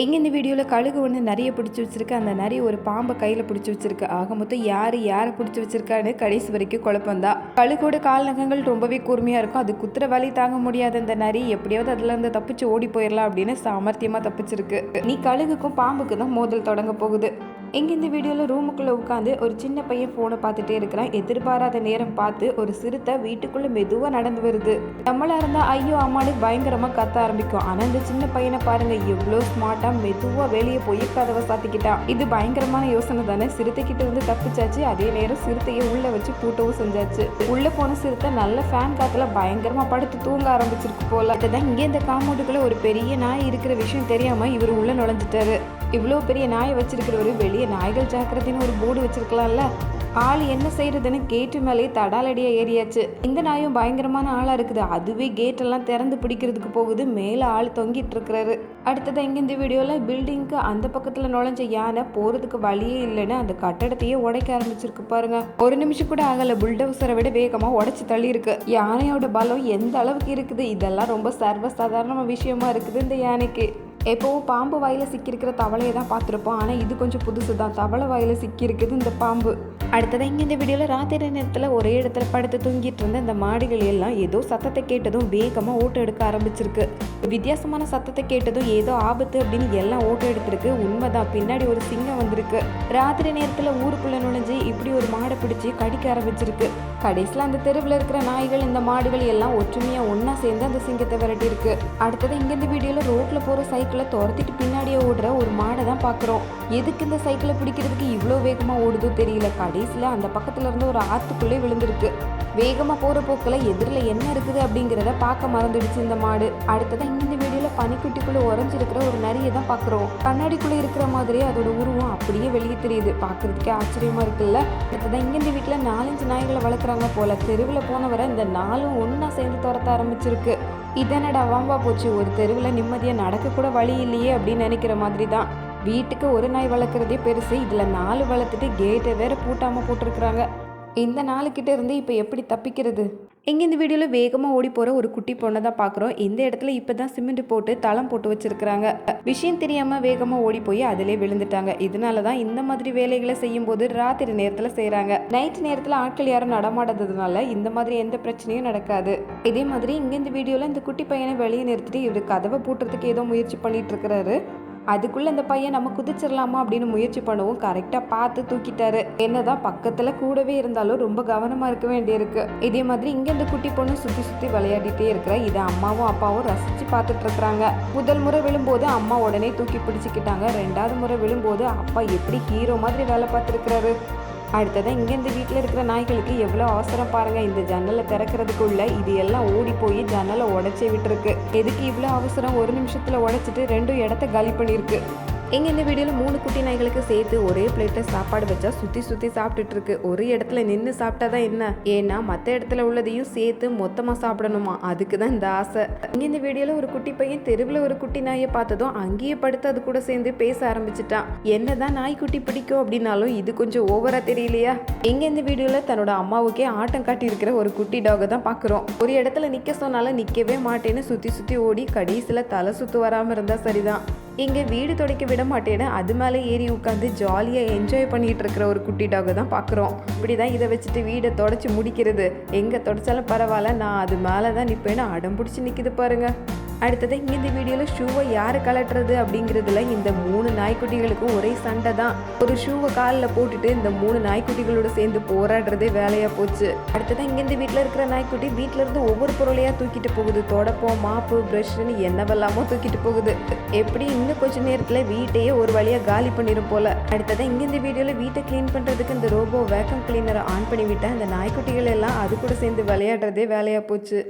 எங்கே இந்த வீடியோவில் கழுகு ஒன்று நிறைய பிடிச்சி வச்சிருக்கு அந்த நிறைய ஒரு பாம்பை கையில் பிடிச்சி வச்சிருக்கு. ஆக மொத்தம் யார் யாரை பிடிச்சி வச்சிருக்கான்னு கடைசி வரைக்கும் குழப்பந்தான் கழுகோட கால் நகங்கள் ரொம்பவே கூர்மையாக இருக்கும். அது குத்துற வலி தாங்க முடியாத அந்த நரி. எப்படியாவது அதில் இருந்து தப்பிச்சு ஓடி போயிடலாம் அப்படின்னு சாமர்த்தியமாக தப்பிச்சிருக்கு. நீ கழுகுக்கும் பாம்புக்கு தான் மோதல் தொடங்க போகுது. இங்கே இந்த வீடியோவில் ரூமுக்குள்ளே உட்காந்து ஒரு சின்ன பையன் ஃபோனை பார்த்துட்டே இருக்கிறான். எதிர்பாராத நேரம் பார்த்து ஒரு சிறுத்தை வீட்டுக்குள்ளே மெதுவாக நடந்து வருது. நம்மளாக இருந்தால் ஐயோ அம்மானு பயங்கரமாக கத்த ஆரம்பிக்கும். ஆனால் இந்த சின்ன பையனை பாருங்கள் எவ்வளோ ஸ்மார்ட்டாக மெதுவாக வெளியே போய் கதவை சாத்திக்கிட்டான் இது பயங்கரமான யோசனை தானே? சிறுத்தைக்கிட்ட இருந்து தப்பிச்சாச்சு. அதே நேரம் சிறுத்தையை உள்ளே வச்சு பூட்டவும் செஞ்சாச்சு. உள்ளே போன சிறுத்தை நல்ல ஃபேன் காத்துல பயங்கரமாக படுத்து தூங்க ஆரம்பிச்சிருக்கு போல. அதுதான் இங்கே இந்த காம்பவுண்டுக்குள்ள ஒரு பெரிய நாய் இருக்கிற விஷயம் தெரியாமல் இவர் உள்ளே நுழைஞ்சிட்டாரு. இவ்வளோ பெரிய நாயை வச்சிருக்கிறவர் வெளியே நாய்கள் ஜாக்கிரதைன்னு ஒரு போர்டு வச்சிருக்கலாம்ல? ஆள் என்ன செய்யறதுன்னு கேட்டு மேலேயே தடாலடியாக ஏறியாச்சு. இந்த நாயும் பயங்கரமான ஆளாக இருக்குது. அதுவே கேட் எல்லாம் திறந்து பிடிக்கிறதுக்கு போகுது. மேல ஆள் தொங்கிட்டு இருக்கிறாரு. அடுத்தது இங்க இந்த வீடியோவில் பில்டிங்க்கு அந்த பக்கத்தில் நுழைஞ்ச யானை போறதுக்கு வழியே இல்லைன்னு அந்த கட்டடத்தையே உடைக்க ஆரம்பிச்சிருக்கு பாருங்க. ஒரு நிமிஷம் கூட ஆகல. புல்டோசரை விட வேகமாக உடச்சி தள்ளியிருக்கு யானையோட பலம் எந்த அளவுக்கு இருக்குது? இதெல்லாம் ரொம்ப சர்வசாதாரண விஷயமா இருக்குது இந்த யானைக்கு. எப்போவும் பாம்பு வாயில் சிக்கியிருக்கிற தவளையை தான் பார்த்துருப்போம். ஆனால் இது கொஞ்சம் புதுசு தான் தவளை வாயில் சிக்கியிருக்குது இந்த பாம்பு. அடுத்ததாக இங்கே இந்த வீடியோவில் ராத்திரி நேரத்தில் ஒரே இடத்துல படுத்து தூங்கிட்டு இருந்த இந்த மாடுகள் எல்லாம் ஏதோ சத்தத்தை கேட்டதும் வேகமாக ஓட்டம் எடுக்க ஆரம்பிச்சிருக்கு. வித்தியாசமான சத்தத்தை கேட்டதும் ஏதோ ஆபத்து அப்படின்னு எல்லாம் ஓட்டம் எடுத்திருக்கு. உண்மைதான் பின்னாடி ஒரு சிங்கம் வந்திருக்கு. ராத்திரி நேரத்தில் ஊருக்குள்ளே நுழைஞ்சு இப்படி ஒரு மாடை பிடிச்சி கடிக்க ஆரம்பிச்சிருக்கு. கடைசியில் அந்த தெருவில் இருக்கிற நாய்கள் இந்த மாடுகள் எல்லாம் ஒற்றுமையாக ஒன்றா சேர்ந்து அந்த சிங்கத்தை விரட்டியிருக்கு. அடுத்தது இங்கேருந்து வீடியோவில் ரோட்டில் போகிற சைக்கிளை துரத்திட்டு பின்னாடியே ஓடுற ஒரு மாடை தான் பார்க்குறோம் எதுக்கு இந்த சைக்கிளை பிடிக்கிறதுக்கு இவ்வளோ வேகமாக ஓடுதோ தெரியல கடை கடைசியில் அந்த பக்கத்துல இருந்து ஒரு ஆத்துக்குள்ளே விழுந்திருக்கு. வேகமாக போகிற போக்கில் எதிரில் என்ன இருக்குது அப்படிங்கிறத பார்க்க மறந்துடுச்சு இந்த மாடு. அடுத்ததான் இந்த வீடியோவில் பனிக்குட்டிக்குள்ளே உறைஞ்சிருக்கிற ஒரு நரியை தான் பார்க்குறோம். கண்ணாடிக்குள்ளே இருக்கிற மாதிரியே அதோட உருவம் அப்படியே வெளியே தெரியுது. பார்க்கறதுக்கே ஆச்சரியமாக இருக்குல்ல? அடுத்ததான் இங்கே இந்த வீட்டில் நாலஞ்சு நாய்களை வளர்க்குறாங்க போல. தெருவில் போனவரை இந்த நாலும் ஒன்றா சேர்ந்து துரத்த ஆரம்பிச்சிருக்கு. இதனடா வாம்பா போச்சு? ஒரு தெருவில் நிம்மதியாக நடக்கக்கூட வழி இல்லையே அப்படின்னு நினைக்கிற மாதிரி தான். வீட்டுக்கு ஒரு நாய் வளர்க்குறதே பெருசு. இதில் நாலு வளர்த்துட்டு கேட்டை வேற பூட்டாமல் போட்டிருக்கிறாங்க. இந்த நாளுக்கிட்ட இருந்து இப்போ எப்படி தப்பிக்கிறது? இங்கே இந்த வீடியோவில் வேகமாக ஓடி போகிற ஒரு குட்டி பொண்ணை தான் பார்க்குறோம் இந்த இடத்துல இப்போ தான் சிமெண்ட் போட்டு தளம் போட்டு வச்சுருக்கிறாங்க. விஷயம் தெரியாமல் வேகமாக ஓடி போய் அதிலே விழுந்துட்டாங்க. இதனால தான் இந்த மாதிரி வேலைகளை செய்யும்போது ராத்திரி நேரத்தில் செய்கிறாங்க நைட் நேரத்தில் ஆட்கள் யாரும் நடமாடாததுனால இந்த மாதிரி எந்த பிரச்சனையும் நடக்காது. இதே மாதிரி இங்கே இந்த வீடியோவில் இந்த குட்டி பையனை வெளியே நிறுத்திட்டு இவர் கதவை பூட்டுறதுக்கு ஏதோ முயற்சி பண்ணிட்டு இருக்கிறாரு. அதுக்குள்ளே அந்த பையன் நம்ம குதிச்சிடலாமா அப்படின்னு முயற்சி பண்ணவும் கரெக்டாக பார்த்து தூக்கிட்டாரு. என்னதான் பக்கத்தில் கூடவே இருந்தாலும் ரொம்ப கவனமாக இருக்க வேண்டியிருக்கு. இதே மாதிரி இங்கே இந்த குட்டி பொண்ணு சுற்றி சுற்றி விளையாடிட்டே இருக்கிற இதை அம்மாவும் அப்பாவும் ரசித்து பார்த்துட்டு இருக்கிறாங்க. முதல் முறை விழும்போது அம்மா உடனே தூக்கி பிடிச்சிக்கிட்டாங்க. ரெண்டாவது முறை விழும்போது அப்பா எப்படி ஹீரோ மாதிரி வேலை பார்த்துருக்கிறாரு? அடுத்ததான் இங்கேருந்து வீட்டில் இருக்கிற நாய்களுக்கு எவ்வளோ அவசரம் பாருங்கள் இந்த ஜன்னலை திறக்கிறதுக்குள்ள இது எல்லாம் ஓடி போய் ஜன்னலை உடச்சி விட்டுருக்கு. எதுக்கு இவ்வளோ அவசரம்? ஒரு நிமிஷத்தில் உடைச்சிட்டு ரெண்டும் இடத்த காலி பண்ணியிருக்கு. எங்கே இந்த வீடியோவில் மூணு குட்டி நாய்களுக்கு சேர்த்து ஒரே பிளேட்டில் சாப்பாடு வச்சா சுற்றி சுற்றி சாப்பிட்டுட்டு இருக்கு ஒரு இடத்துல நின்று சாப்பிட்டா தான் என்ன? ஏன்னா மற்ற இடத்துல உள்ளதையும் சேர்த்து மொத்தமாக சாப்பிடணுமா? அதுக்கு தான் இந்த ஆசை. இங்கே இந்த வீடியோவில் ஒரு குட்டி பையன் தெருவில் ஒரு குட்டி நாயை பார்த்ததும் அங்கேயே படுத்து அது கூட சேர்ந்து பேச ஆரம்பிச்சிட்டான். என்ன தான் நாய்க்குட்டி பிடிக்கும் அப்படின்னாலும் இது கொஞ்சம் ஓவராக தெரியலையா? எங்கே இந்த வீடியோவில் தன்னோட அம்மாவுக்கே ஆட்டம் காட்டியிருக்கிற ஒரு குட்டி டாகை தான் பார்க்குறோம் ஒரு இடத்துல நிற்க சொன்னாலும் நிற்கவே மாட்டேன்னு சுற்றி சுற்றி ஓடி கடைசியில் தலை சுற்று வராமல் இருந்தால் சரிதான். இங்கே வீடு துடைக்க விட மாட்டேன்னு அது மேலே ஏறி உட்காந்து ஜாலியாக என்ஜாய் பண்ணிகிட்டு இருக்கிற ஒரு குட்டி டாகை தான் பார்க்குறோம் இப்படி தான் இதை வச்சுட்டு வீடை தொடச்சி முடிக்கிறது. எங்கே தொடச்சாலும் பரவாயில்ல நான் அது மேலே தான் நிற்பேன்னு அடம் பிடிச்சி நிற்கிது பாருங்கள் அடுத்தது இந்த வீடியோவில் ஷூவை யார் கலட்டுறது அப்படிங்கிறதுல இந்த மூணு நாய்க்குட்டிகளுக்கும் ஒரே சண்டை தான். ஒரு ஷூவை காலில் போட்டுட்டு இந்த மூணு நாய்க்குட்டிகளோட சேர்ந்து போராடுறதே வேலையாக போச்சு. அடுத்ததான் இங்கே இந்த வீட்டில் இருக்கிற நாய்க்குட்டி வீட்டில் இருந்து ஒவ்வொரு பொருளையாக தூக்கிட்டு போகுது. தொடப்பம் மாப்பு ப்ரஷ்னு என்னவெல்லாமோ தூக்கிட்டு போகுது. எப்படி இன்னும் கொஞ்ச நேரத்தில் வீட்டையே ஒரு வழியாக காலி பண்ணிடும் போல. அடுத்ததான் இங்கே இந்த வீடியோவில் வீட்டை க்ளீன் பண்ணுறதுக்கு இந்த ரோபோ வேக்கம் கிளீனரை ஆன் பண்ணிவிட்டேன் அந்த நாய்க்குட்டிகள் எல்லாம் அது கூட சேர்ந்து விளையாடுறதே வேலையாக போச்சு.